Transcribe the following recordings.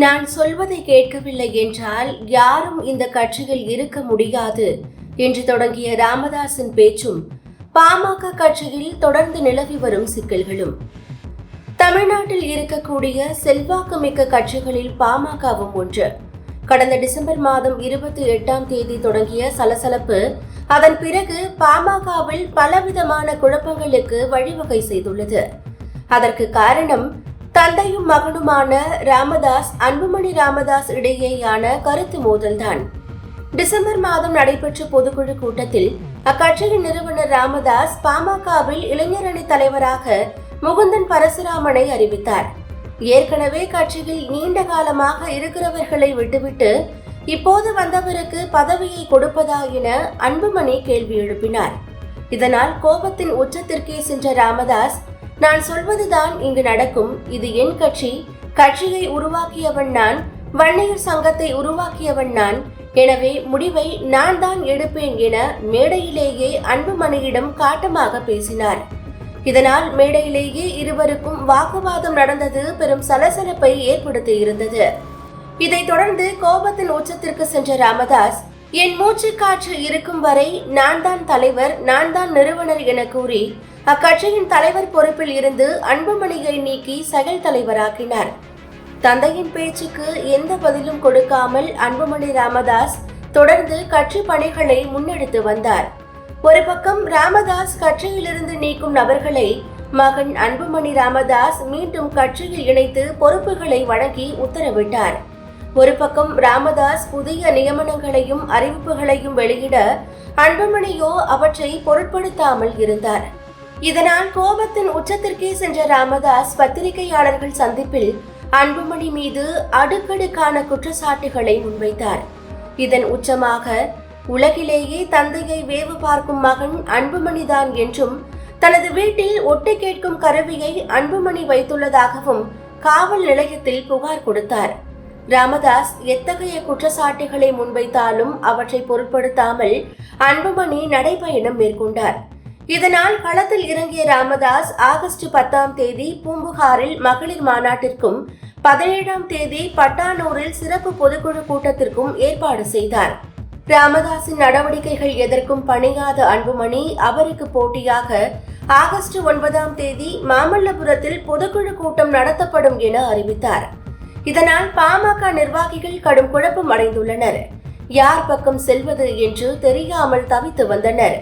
நான் சொல்வதை கேட்கவில்லை என்றால் யாரும் இந்த கட்சியில் இருக்க முடியாது என்று தொடங்கிய ராமதாசின் பேச்சும் பாமக கட்சியில் தொடர்ந்து நிலவி வரும் சிக்கல்களும். தமிழ்நாட்டில் இருக்கக்கூடிய செல்வாக்குமிக்க கட்சிகளில் பாமகவும் ஒன்று. கடந்த டிசம்பர் மாதம் இருபத்தி எட்டாம் தேதி தொடங்கிய சலசலப்பு அதன் பிறகு பாமகவில் பலவிதமான குழப்பங்களுக்கு வழிவகை செய்துள்ளது. அதற்கு காரணம் தந்தையும் மகனுமான ராமதாஸ் அன்புமணி ராமதாஸ் இடையேயான கருத்து மோதல்தான். டிசம்பர் மாதம் நடைபெற்ற பொதுக்குழு கூட்டத்தில் அக்கட்சியின் நிறுவனர் ராமதாஸ் பாமகவில் இளைஞரணி தலைவராக முகுந்தன் பரசுராமனை அறிவித்தார். ஏற்கனவே கட்சியில் நீண்ட காலமாக இருக்கிறவர்களை விட்டுவிட்டு இப்போது வந்தவருக்கு பதவியை கொடுப்பதா என அன்புமணி கேள்வி எழுப்பினார். இதனால் கோபத்தின் உச்சத்திற்கே சென்ற ராமதாஸ் நான் சொல்வதுதான் இங்கு நடக்கும். இது என் கட்சி. கட்சியை உருவாக்கியவன் நான். வன்னியர் சங்கத்தை உருவாக்கியவன் நான். எனவே முடிவை நான் தான் எடுப்பேன் என மேடையிலேயே அன்புமணியிடம் காட்டமாக பேசினார். இதனால் மேடையிலேயே இருவருக்கும் வாக்குவாதம் நடந்தது பெரும் சலசலப்பை ஏற்படுத்தியிருந்தது இதைத் தொடர்ந்து கோபத்தின் உச்சத்திற்கு சென்ற ராமதாஸ் என் மூச்சு காற்று இருக்கும் வரை நான் தான் தலைவர் நான் தான் நிறுவனர் என கூறி அக்கட்சியின் தலைவர் பொறுப்பில் இருந்து அன்புமணியை நீக்கி செயல் தலைவராக்கினார். தந்தையின் பேச்சுக்கு எந்த பதிலும் கொடுக்காமல் அன்புமணி ராமதாஸ் தொடர்ந்து கட்சி பணிகளை முன்னெடுத்து வந்தார். ஒரு பக்கம் ராமதாஸ் கட்சியிலிருந்து நீக்கும் நபர்களை மகன் அன்புமணி ராமதாஸ் மீண்டும் கட்சியில் இணைத்து பொறுப்புகளை வழங்கி உத்தரவிட்டார். ஒரு பக்கம் ராமதாஸ் புதிய நியமனங்களையும் அறிவிப்புகளையும் வெளியிட அன்புமணியோ அவற்றை பொருட்படுத்தாமல் இருந்தார். இதனால் கோபத்தின் உச்சத்திற்கே சென்ற ராமதாஸ் பத்திரிகையாளர்கள் சந்திப்பில் அன்புமணி மீது அடுக்கடுக்கான குற்றச்சாட்டுகளை முன்வைத்தார். இதன் உச்சமாக உலகிலேயே தந்தையை வேவு பார்க்கும் மகன் அன்புமணிதான் என்றும் தனது வீட்டில் ஒட்டு கேட்கும் கருவியை அன்புமணி வைத்துள்ளதாகவும் காவல் நிலையத்தில் புகார் கொடுத்தார். ராமதாஸ் எத்தகைய குற்றச்சாட்டுகளை முன்வைத்தாலும் அவற்றை பொருட்படுத்தாமல் அன்புமணி நடைபயணம் மேற்கொண்டார். இதனால் களத்தில் இறங்கிய ராமதாஸ் ஆகஸ்ட் பத்தாம் தேதி பூம்புகாரில் மகளிர் மாநாட்டிற்கும் பதினேழாம் தேதி பட்டானூரில் சிறப்பு பொதுக்குழு கூட்டத்திற்கும் ஏற்பாடு செய்தார். ராமதாஸின் நடவடிக்கைகள் எதற்கும் பணியாத அன்புமணி அவருக்கு போட்டியாக ஆகஸ்ட் ஒன்பதாம் தேதி மாமல்லபுரத்தில் பொதுக்குழு கூட்டம் நடத்தப்படும் என அறிவித்தார். இதனால் பாமக நிர்வாகிகள் கடும் குழப்பம் அடைந்துள்ளனர். யார் பக்கம் செல்வது என்று தெரியாமல் தவித்து வந்தனர்.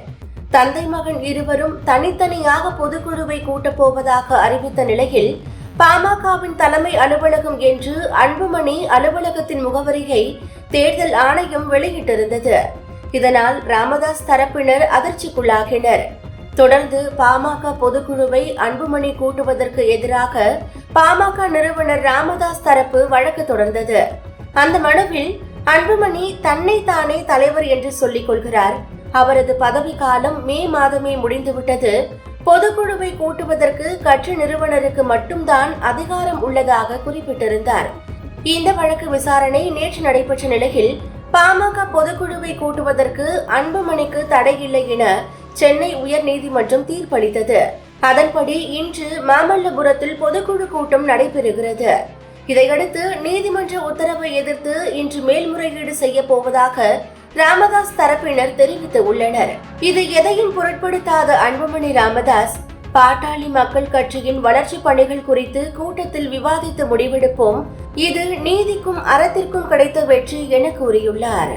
தந்தை மகன் இருவரும் தனித்தனியாக பொதுக்குழுவை கூட்டப் போவதாக அறிவித்த நிலையில் பாமகவின் தலைமை அலுவலகம் என்று அன்புமணி அலுவலகத்தின் முகவரியை தேர்தல் ஆணையம் வெளியிட்டிருந்தது. இதனால் ராமதாஸ் தரப்பினர் அதிர்ச்சிக்குள்ளாகினர். தொடர்ந்து பாமக பொதுக்குழுவை அன்புமணி கூட்டுவதற்கு எதிராக பாமக நிறுவனர் ராமதாஸ் தரப்பு வழக்கு தொடர்ந்தது. அந்த மனுவில் அன்புமணி தன்னை தானே தலைவர் என்று சொல்லிக் கொள்கிறார். அவரது பதவி காலம் மே மாதமே முடிந்துவிட்டது. பொதுக்குழுவை கூட்டுவதற்கு கட்சி நிறுவனருக்கு மட்டும்தான் அதிகாரம் உள்ளதாக குறிப்பிட்டிருந்தார். இந்த வழக்கு விசாரணை நேற்று நடைபெற்ற நிலையில் பாமக பொதுக்குழுவை கூட்டுவதற்கு அன்புமணிக்கு தடையில்லை என சென்னை உயர்நீதிமன்றம் தீர்ப்பளித்தது. அதன்படி இன்று மாமல்லபுரத்தில் பொதுக்குழு கூட்டம் நடைபெறுகிறது. இதையடுத்து நீதிமன்ற உத்தரவை எதிர்த்து இன்று மேல்முறையீடு செய்ய போவதாக ராமதாஸ் தரப்பினர் தெரிவித்து உள்ளனர். இது எதையும் பொருட்படுத்தாத அன்புமணி ராமதாஸ் பாட்டாளி மக்கள் கட்சியின் வளர்ச்சி பணிகள் குறித்து கூட்டத்தில் விவாதித்து முடிவெடுப்போம். இது நீதிக்கும் அறத்திற்கும் கிடைத்த வெற்றி என கூறியுள்ளார்.